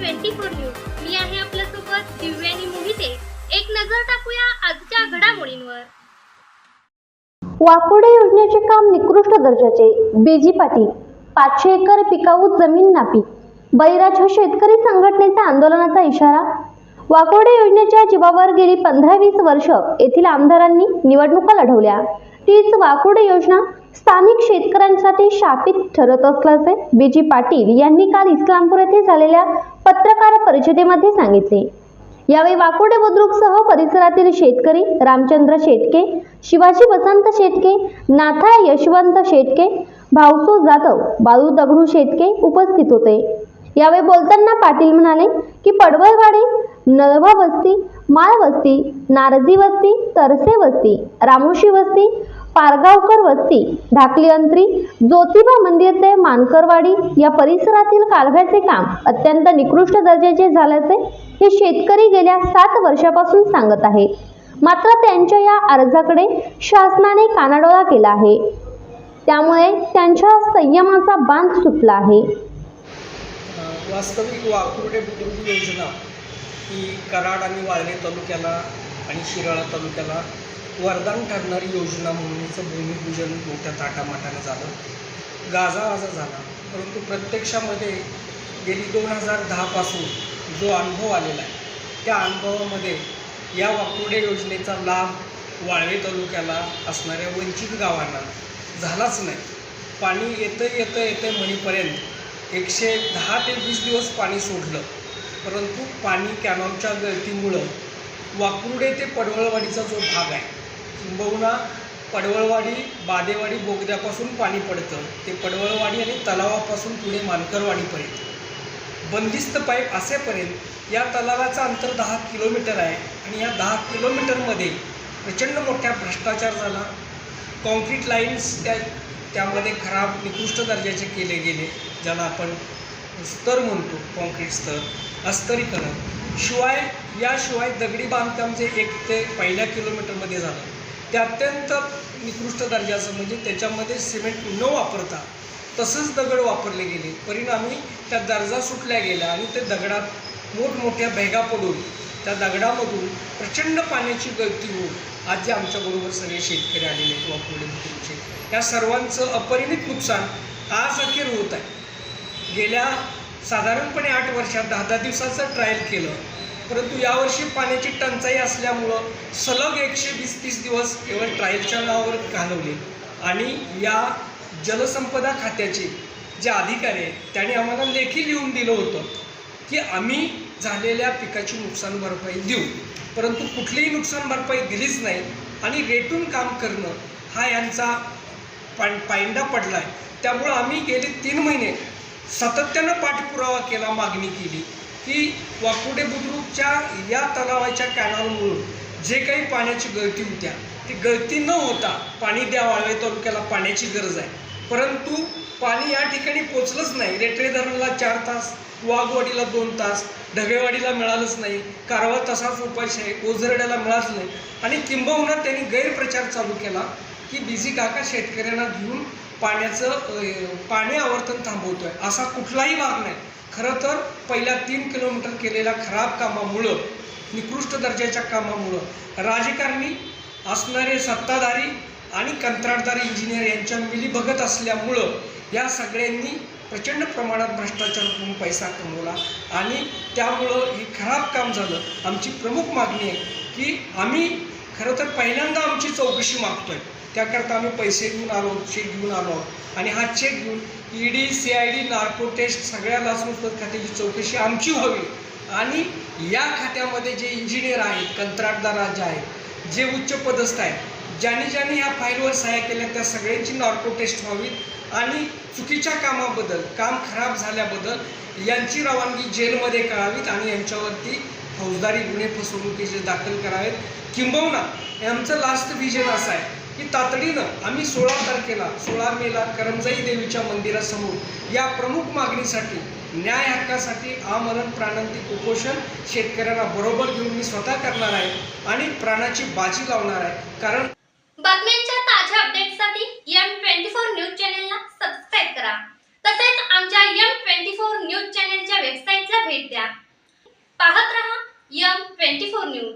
Twenty four news. मी आहे आपल्यासोबत दिव्यानी मोहिते. एक नजर टाकूया आजच्या घडामोडींवर. वाकोडे योजनेचे काम निकृष्ट दर्जाचे. बेजी पाटील पाचशे एकर पिकाऊ जमीन नापी. बळीराजा शेतकरी संघटनेचा आंदोलनाचा इशारा. वाकोडे योजनेच्या जीवावर गेली पंधरा वीस वर्ष येथील आमदारांनी निवडणुका लढवल्या. तीच वाकोडे योजना स्थानिक शेतकऱ्यांसाठी शापित ठरत असल्याचे बीजी पाटील यांनी काल इस्लामपूर येथे झालेल्या पत्रकार परिषदेमध्ये सांगितले. यावेळी वाकोडे बुद्रुकसह परिसरातील शेतकरी रामचंद्र शेटके शिवाजी वसंत शेटके नाथा यशवंत शेटके भाऊसू जाधव बाळू दगडू शेटके उपस्थित होते. यावेळी बोलताना पाटील म्हणाले की पडवळवाडी नळभा वस्ती माळ वस्ती नारजी वस्ती तरसे वस्ती रामोशी वस्ती पारगावकर वस्ती ढाकली अंतरी ज्योतिबा मंदिर ते मानकरवाडी या परिसरातील कालव्याचे काम अत्यंत निकृष्ट दर्जाचे झाल्याचे हे शेतकरी गेल्या सात वर्षापासून सांगत आहेत मात्र त्यांच्या या अर्जाकडे शासनाने कानाडोळा केला आहे. त्यामुळे त्यांच्या संयमाचा बांध सुटला आहे. वास्तविक वाकुर्डे बुद्रुक योजना ही कराड आणि वाळणे तालुक्याला आणि शिराळा तालुक्याला वरदान ठरणारी योजना म्हणूनचं भूमिपूजन मोठ्या ताटामाटानं झालं. गाजावाजा झाला. परंतु प्रत्यक्षामध्ये गेली दोन हजार दहापासून जो अनुभव आलेला आहे त्या अनुभवामध्ये या वाकुर्डे योजनेचा लाभ वाळवे तालुक्याला असणाऱ्या वंचित गावांना झालाच नाही. पाणी येतं येतं येतं म्हणीपर्यंत एकशे दहा ते वीस दिवस पाणी सोडलं. परंतु पाणी कॅनॉलच्या गळतीमुळं वाकुर्डे ते पडवळवाडीचा जो भाग आहे किंबहुना पडवळवाडी बादेवाडी बोगद्यापासून पाणी पडतं. ते पडवळवाडी आणि तलावापासून पुढे मानकरवाडीपर्यंत. बंदिस्त पाईप असेपर्यंत या तलावाचं अंतर दहा किलोमीटर आहे आणि या दहा किलोमीटरमध्ये प्रचंड मोठ्या भ्रष्टाचार झाला. कॉन्क्रीट लाईन्स त्या त्यामध्ये खराब निकृष्ट दर्जाचे केले गेले ज्याला आपण स्तर म्हणतो कॉन्क्रीट स्तर अस्तरीकरण. शिवाय याशिवाय दगडी बांधकाम जे एक ते पहिल्या किलोमीटरमध्ये झालं. ते अत्यंत निकृष्ट दर्जाचं म्हणजे त्याच्यामध्ये सिमेंट न वापरता तसंच दगड वापरले गेले. परिणामी त्या दर्जा सुटल्या गेल्या आणि ते दगडात मोठमोठ्या भेगा पडून त्या दगडामधून प्रचंड पाण्याची गळती होऊन आज जे आमच्याबरोबर सगळे शेतकरी आलेले आहेत वाकुर्डे या सर्वांचं अपरिमित नुकसान आज अखेर होत आहे. गेल्या साधारणपणे आठ वर्षात दहा दहा दिवसाचं ट्रायल केलं. परंतु यावर्षी पाण्याची टंचाई असल्यामुळं सलग एकशे वीस तीस दिवस केवळ ट्रायलच्या नावावर घालवले. आणि या जलसंपदा खात्याचे जे अधिकारी आहेत त्यांनी आम्हाला लेखी लिहून दिलं होतं की आम्ही झालेल्या पिकाची नुकसान भरपाई देऊ. परंतु कुठलीही नुकसान भरपाई दिलीच नाही आणि रेटून काम करणं हा यांचा पां पायंडा पडला आहे त्यामुळं आम्ही गेले तीन महिने सातत्यानं पाठपुरावा केला मागणी केली. की वाकुडे बुद्रुकच्या या तलावाच्या कॅनॉलमुळून जे काही पाण्याची गळती होत्या ती गळती न होता पाणी द्या वाळवे तालुक्याला पाण्याची गरज आहे. परंतु पाणी या ठिकाणी पोचलंच नाही. रेटरे धरणला चार तास वाघवाडीला दोन तास ढगेवाडीला मिळालंच नाही. कारवा तसाच उपाशी आहे ओझरड्याला मिळालं नाही. आणि किंबहुना त्यांनी गैरप्रचार चालू केला. की बिझी काका शेतकऱ्यांना घेऊन पाण्याचं पाणी आवर्तन थांबवतोय. असा कुठलाही भाग नाही. खरं तर पहिल्या तीन किलोमीटर केलेल्या खराब कामामुळं निकृष्ट दर्जाच्या कामामुळं राजकारणी असणारे सत्ताधारी आणि कंत्राटदार इंजिनियर यांच्या मिली बघत असल्यामुळं या सगळ्यांनी प्रचंड प्रमाणात भ्रष्टाचार करून पैसा कमवला आणि त्यामुळं हे खराब काम झालं. आमची प्रमुख मागणी आहे की आम्ही खरं तर पहिल्यांदा आमची चौकशी मागतो आहे त्याकरता आम्ही पैसे घेऊन आलो चेक घेऊन आलो. आणि हा चेक घेऊन ED C I D narco test सगळ्या लाचलुचपत खात्याची चौकशी आमची व्हावी. आणि या खात्यामध्ये जे इंजिनियर आहेत कंत्राटदार जे आहेत जे उच्च पदस्थ आहेत ज्यांनी ज्यांनी ह्या फाईलवर सहाय्य केल्या त्या सगळ्यांची नॉर्को टेस्ट व्हावी. आणि चुकीच्या कामाबद्दल काम खराब झाल्याबद्दल यांची रवानगी जेलमध्ये करावीत आणि यांच्यावरती फौजदारी गुन्हे फसवणुकीचे दाखल करावेत. किंबहुना आमचं लास्ट विजन असं आहे की तातडीनं आम्ही सोळा तारखेला सोळा मेला करंजाई देवीच्या मंदिरासमोर या प्रमुख मागणीसाठी न्याय हक्कासाठी आमरण प्राणांतिक उपोषण शेतकऱ्यांना बरोबर घेऊन मी स्वतः करणार आहे आणि प्राणाची बाजी लावणार आहे. कारण बातम्यांच्या ताज्या अपडेटसाठी एम ट्वेंटी फोर न्यूज चॅनेलला सबस्क्राईब करा. तसेच आमच्या एम ट्वेंटी फोर न्यूज चॅनेलच्या वेबसाईटला भेट द्या. पाहत रहा यम ट्वेंटी फोर न्यूज